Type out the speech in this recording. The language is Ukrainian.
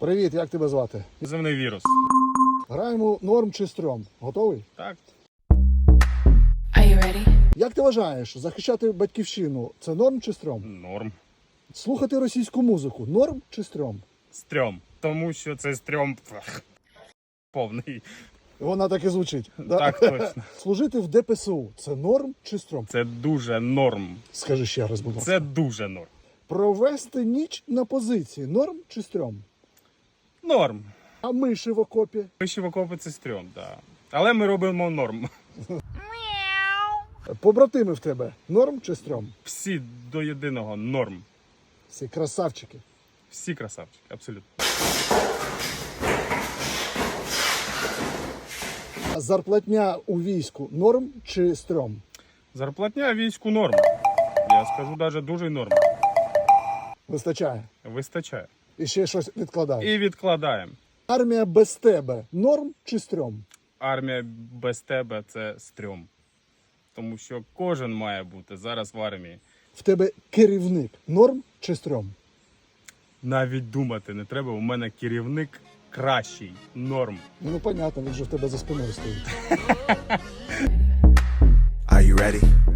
Привіт, як тебе звати? Земний вірус. Граємо норм чи стрьом. Готовий? Так. Are you ready? Як ти вважаєш, захищати батьківщину це норм чи стрьом? Норм. Слухати російську музику норм чи стрьом? Стрьом. Тому що це стрьом повний. Вона так і звучить. да? Так точно. Служити в ДПСУ це норм чи стрьом? Це дуже норм. Скажи ще раз, будь ласка. Це дуже норм. Провести ніч на позиції норм чи стрьом? Норм. А миші в окопі? Вищі в окопи це стрьом, так. Да. Але ми робимо норм. Побратими в тебе норм чи стрьом? Всі до єдиного норм. Всі красавчики. Всі красавчики, абсолютно. Зарплатня у війську норм чи стрьом? Зарплатня війську норм. Я скажу навіть дуже норм. Вистачає. Вистачає. І ще щось відкладає. І відкладаємо. Армія без тебе норм чи стрьом? Армія без тебе це стрьом. Тому що кожен має бути зараз в армії. В тебе керівник норм чи стрьом? Навіть думати не треба. У мене керівник кращий, норм. Ну, понятно, він же в тебе за спиною стоїть. Are you ready?